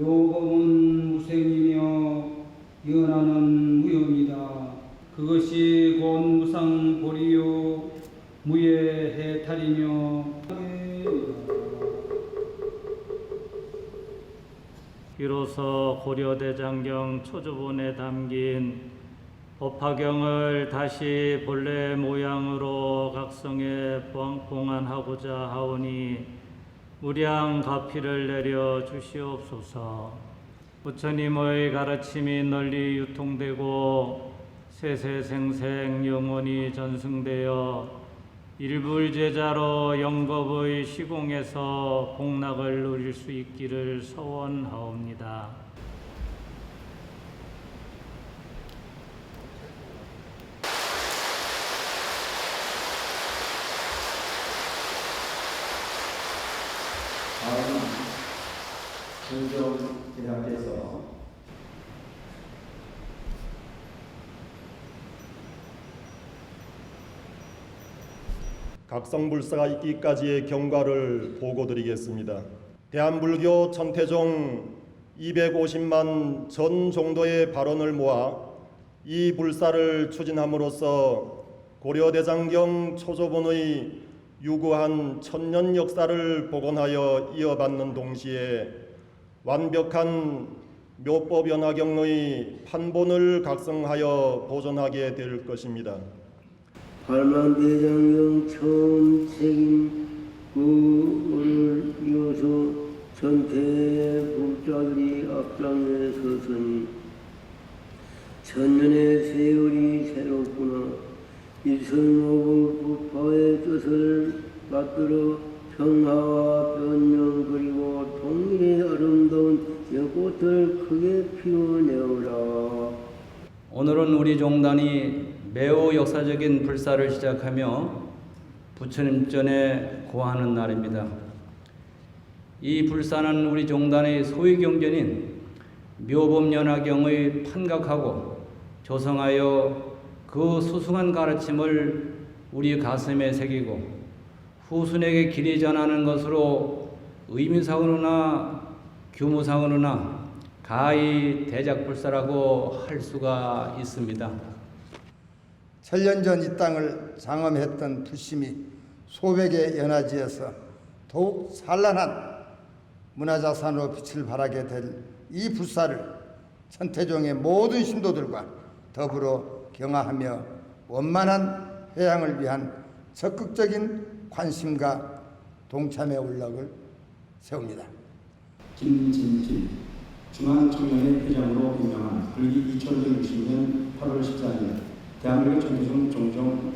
요법은 무생이며 연하는 무용이다. 그것이 곧 무상 보리요 무예 해탈이며 비로소 고려대장경 초조본에 담긴 법화경을 다시 본래 모양으로 각성해 보완하고자 하오니 무량 가피를 내려 주시옵소서. 부처님의 가르침이 널리 유통되고 세세생생 영원히 전승되어 일불 제자로 영겁의 시공에서 복락을 누릴 수 있기를 서원하옵니다. 김정 대장께서 각성불사가 있기까지의 경과를 보고드리겠습니다. 대한불교 천태종 250만 전 정도의 발언을 모아 이 불사를 추진함으로써 고려대장경 초조본의 유구한 천년 역사를 복원하여 이어받는 동시에 완벽한 묘법 연화경의 판본을 각성하여 보존하게 될 것입니다. 팔만대장경 처음 책임 그 오늘 이어서 전태 불자들이 앞장에 서서니 천년의 세월이 새롭구나 일선오불 부파의 뜻을 받들어 꽃을 크게 피워내어라 오늘은 우리 종단이 매우 역사적인 불사를 시작하며 부처님 전에 고하는 날입니다. 이 불사는 우리 종단의 소위 경전인 묘법연화경의 판각하고 조성하여 그 수승한 가르침을 우리 가슴에 새기고 후순에게 길이 전하는 것으로 의미상으로나 규모상으로나 가히 대작불사라고 할 수가 있습니다. 천년 전 이 땅을 장엄했던 부심이 소백의 연화지에서 더욱 산란한 문화자산으로 빛을 발하게 될 이 불사를 천태종의 모든 신도들과 더불어 경화하며 원만한 회양을 위한 적극적인 관심과 동참의 올락을 세웁니다. 김진필 중앙청년회 회장으로 임명한 불기 2060년 8월 14일 대한민국 전중 종종